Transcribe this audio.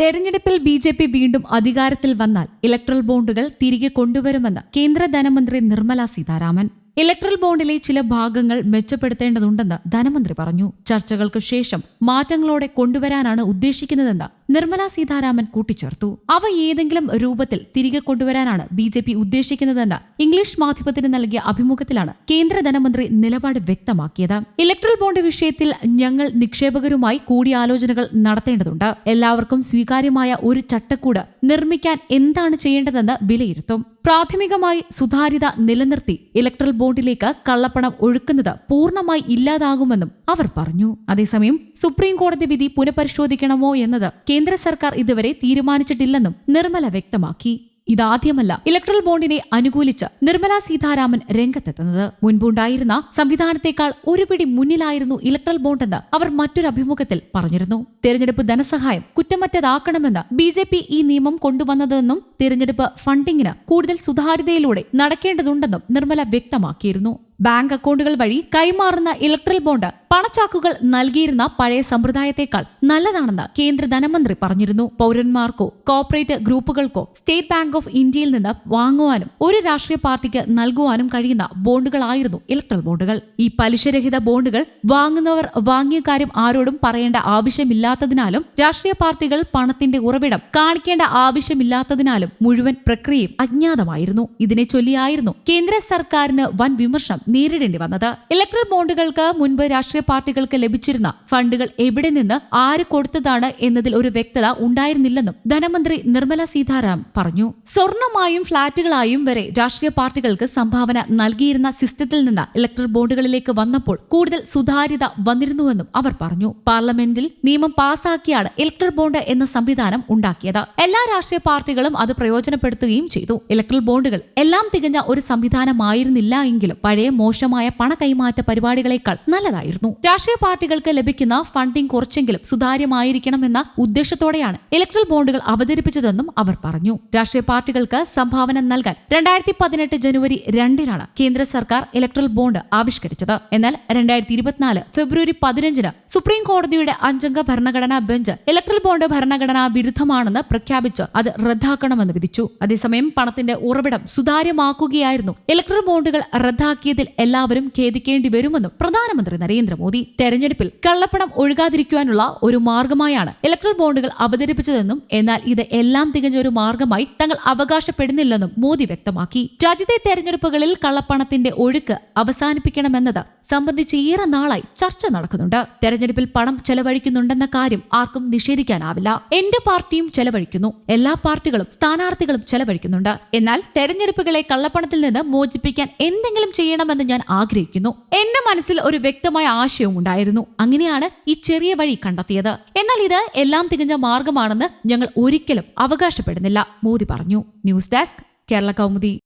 തെരഞ്ഞെടുപ്പിൽ B J P വീണ്ടും അധികാരത്തിൽ വന്നാൽ ഇലക്ട്രൽ ബോണ്ടുകൾ തിരികെ കൊണ്ടുവരുമെന്ന് കേന്ദ്ര ധനമന്ത്രി നിർമ്മല സീതാരാമൻ. ഇലക്ട്രൽ ബോണ്ടിലെ ചില ഭാഗങ്ങൾ മെച്ചപ്പെടുത്തേണ്ടതുണ്ടെന്ന് ധനമന്ത്രി പറഞ്ഞു. ചർച്ചകൾക്ക് ശേഷം മാറ്റങ്ങളോടെ കൊണ്ടുവരാനാണ് ഉദ്ദേശിക്കുന്നതെന്ന് നിർമ്മല സീതാരാമൻ കൂട്ടിച്ചേർത്തു. അവ ഏതെങ്കിലും രൂപത്തിൽ തിരികെ കൊണ്ടുവരാനാണ് ബി ജെ പി ഉദ്ദേശിക്കുന്നതെന്ന് ഇംഗ്ലീഷ് മാധ്യമത്തിന് നൽകിയ അഭിമുഖത്തിലാണ് കേന്ദ്ര ധനമന്ത്രി നിലപാട് വ്യക്തമാക്കിയത്. ഇലക്ട്രൽ ബോണ്ട് വിഷയത്തിൽ ഞങ്ങൾ നിക്ഷേപകരുമായി കൂടിയാലോചനകൾ നടത്തേണ്ടതുണ്ട്. എല്ലാവർക്കും സ്വീകാര്യമായ ഒരു ചട്ടക്കൂട് നിർമ്മിക്കാൻ എന്താണ് ചെയ്യേണ്ടതെന്ന് വിലയിരുത്തും. പ്രാഥമികമായി സുതാര്യത നിലനിർത്തി ഇലക്ട്രൽ ബോണ്ടിലേക്ക് കള്ളപ്പണം ഒഴുക്കുന്നത് പൂർണമായി ഇല്ലാതാകുമെന്നും അവർ പറഞ്ഞു. അതേസമയം സുപ്രീം കോടതി വിധി പുനഃപരിശോധിക്കണമോ എന്നത് കേന്ദ്ര സർക്കാർ ഇതുവരെ തീരുമാനിച്ചിട്ടില്ലെന്നും നിർമ്മല വ്യക്തമാക്കി. ഇതാദ്യമല്ല ഇലക്ട്രൽ ബോണ്ടിനെ അനുകൂലിച്ച് നിർമ്മല സീതാരാമൻ രംഗത്തെത്തുന്നത്. മുൻപുണ്ടായിരുന്ന സംവിധാനത്തെക്കാൾ ഒരു പിടി മുന്നിലായിരുന്നു ഇലക്ട്രൽ ബോണ്ടെന്ന് അവർ മറ്റൊരു അഭിമുഖത്തിൽ പറഞ്ഞിരുന്നു. തെരഞ്ഞെടുപ്പ് ധനസഹായം കുറ്റമറ്റതാക്കണമെന്ന് ബി ജെ പി ഈ നിയമം കൊണ്ടുവന്നതെന്നും തെരഞ്ഞെടുപ്പ് ഫണ്ടിങ്ങിന് കൂടുതൽ സുതാര്യതയിലൂടെ നടക്കേണ്ടതുണ്ടെന്നും നിർമ്മല വ്യക്തമാക്കിയിരുന്നു. ബാങ്ക് അക്കൗണ്ടുകൾ വഴി കൈമാറുന്ന ഇലക്ട്രൽ ബോണ്ട് പണച്ചാക്കുകൾ നൽകിയിരുന്ന പഴയ സമ്പ്രദായത്തെക്കാൾ നല്ലതാണെന്ന് കേന്ദ്ര ധനമന്ത്രി പറഞ്ഞിരുന്നു. പൗരന്മാർക്കോ കോർപ്പറേറ്റ് ഗ്രൂപ്പുകൾക്കോ സ്റ്റേറ്റ് ബാങ്ക് ഓഫ് ഇന്ത്യയിൽ നിന്ന് വാങ്ങുവാനും ഒരു രാഷ്ട്രീയ പാർട്ടിക്ക് നൽകുവാനും കഴിയുന്ന ബോണ്ടുകളായിരുന്നു ഇലക്ട്രൽ ബോണ്ടുകൾ. ഈ പലിശരഹിത ബോണ്ടുകൾ വാങ്ങുന്നവർ വാങ്ങിയ കാര്യം ആരോടും പറയേണ്ട ആവശ്യമില്ലാത്തതിനാലും രാഷ്ട്രീയ പാർട്ടികൾ പണത്തിന്റെ ഉറവിടം കാണിക്കേണ്ട ആവശ്യമില്ലാത്തതിനാലും മുഴുവൻ പ്രക്രിയയും അജ്ഞാതമായിരുന്നു. ഇതിനെ ചൊല്ലിയായിരുന്നു കേന്ദ്ര സർക്കാരിന് വൻ വിമർശനം നേരിടേണ്ടി വന്നത്. ഇലക്ട്രൽ ബോണ്ടുകൾക്ക് മുൻപ് രാഷ്ട്രീയ പാർട്ടികൾക്ക് ലഭിച്ചിരുന്ന ഫണ്ടുകൾ എവിടെ നിന്ന് ആര് കൊടുത്തതാണ് എന്നതിൽ ഒരു വ്യക്തത ഉണ്ടായിരുന്നില്ലെന്നും ധനമന്ത്രി നിർമ്മല സീതാരാം പറഞ്ഞു. സ്വർണമായും ഫ്ളാറ്റുകളായും വരെ രാഷ്ട്രീയ പാർട്ടികൾക്ക് സംഭാവന നൽകിയിരുന്ന സിസ്റ്റത്തിൽ നിന്ന് ഇലക്ട്രൽ ബോണ്ടുകളിലേക്ക് വന്നപ്പോൾ കൂടുതൽ സുതാര്യത വന്നിരുന്നുവെന്നും അവർ പറഞ്ഞു. പാർലമെന്റിൽ നിയമം പാസാക്കിയാണ് ഇലക്ട്രൽ ബോണ്ട് എന്ന സംവിധാനം ഉണ്ടാക്കിയത്. എല്ലാ രാഷ്ട്രീയ പാർട്ടികളും അത് പ്രയോജനപ്പെടുത്തുകയും ചെയ്തു. ഇലക്ട്രൽ ബോണ്ടുകൾ എല്ലാം തികഞ്ഞ ഒരു സംവിധാനമായിരുന്നില്ല എങ്കിലും പഴയ മോശമായ പണ കൈമാറ്റ പരിപാടികളെക്കാൾ നല്ലതായിരുന്നു. രാഷ്ട്രീയ പാർട്ടികൾക്ക് ലഭിക്കുന്ന ഫണ്ടിംഗ് കുറച്ചെങ്കിലും സുതാര്യമായിരിക്കണമെന്ന ഉദ്ദേശത്തോടെയാണ് ഇലക്ട്രൽ ബോണ്ടുകൾ അവതരിപ്പിച്ചതെന്നും അവർ പറഞ്ഞു. രാഷ്ട്രീയ പാർട്ടികൾക്ക് സംഭാവന നൽകാൻ രണ്ടായിരത്തി പതിനെട്ട് ജനുവരി രണ്ടിനാണ് കേന്ദ്ര സർക്കാർ ഇലക്ട്രൽ ബോണ്ട് ആവിഷ്കരിച്ചത്. എന്നാൽ രണ്ടായിരത്തി ഇരുപത്തിനാല് ഫെബ്രുവരി പതിനഞ്ചിന് സുപ്രീം കോടതിയുടെ അഞ്ചംഗ ഭരണഘടനാ ബെഞ്ച് ഇലക്ട്രൽ ബോണ്ട് ഭരണഘടനാ വിരുദ്ധമാണെന്ന് പ്രഖ്യാപിച്ച് അത് റദ്ദാക്കണമെന്ന് വിധിച്ചു. അതേസമയം പണത്തിന്റെ ഉറവിടം സുതാര്യമാക്കുകയായിരുന്നു. ഇലക്ട്രൽ ബോണ്ടുകൾ റദ്ദാക്കിയതിൽ എല്ലാവരും ഖേദിക്കേണ്ടി വരുമെന്നും പ്രധാനമന്ത്രി നരേന്ദ്രമോദി. തെരഞ്ഞെടുപ്പിൽ കള്ളപ്പണം ഒഴുകാതിരിക്കാനുള്ള ഒരു മാർഗമായാണ് ഇലക്ട്രൽ ബോണ്ടുകൾ അവതരിപ്പിച്ചതെന്നും എന്നാൽ ഇത് എല്ലാം തികഞ്ഞ ഒരു മാർഗമായി തങ്ങൾ അവകാശപ്പെടുന്നില്ലെന്നും മോദി വ്യക്തമാക്കി. രാജ്യത്തെ തെരഞ്ഞെടുപ്പുകളിൽ കള്ളപ്പണത്തിന്റെ ഒഴുക്ക് അവസാനിപ്പിക്കണമെന്നത് സംബന്ധിച്ച് ഏറെ നാളായി ചർച്ച നടക്കുന്നുണ്ട്. തെരഞ്ഞെടുപ്പിൽ പണം ചെലവഴിക്കുന്നുണ്ടെന്ന കാര്യം ആർക്കും നിഷേധിക്കാനാവില്ല. എന്റെ പാർട്ടിയും ചെലവഴിക്കുന്നു. എല്ലാ പാർട്ടികളും സ്ഥാനാർത്ഥികളും ചെലവഴിക്കുന്നുണ്ട്. എന്നാൽ തെരഞ്ഞെടുപ്പുകളെ കള്ളപ്പണത്തിൽ നിന്ന് മോചിപ്പിക്കാൻ എന്തെങ്കിലും ചെയ്യണമെന്ന് ഞാൻ ആഗ്രഹിക്കുന്നു. എന്റെ മനസ്സിൽ ഒരു വ്യക്തമായ ആശയവും ഉണ്ടായിരുന്നു. അങ്ങനെയാണ് ഈ ചെറിയ വഴി കണ്ടെത്തിയത്. എന്നാൽ ഇത് എല്ലാം തികഞ്ഞ മാർഗമാണെന്ന് ഞങ്ങൾ ഒരിക്കലും അവകാശപ്പെടുന്നില്ല. മോദി പറഞ്ഞു. News desk Kerala Kaumudi.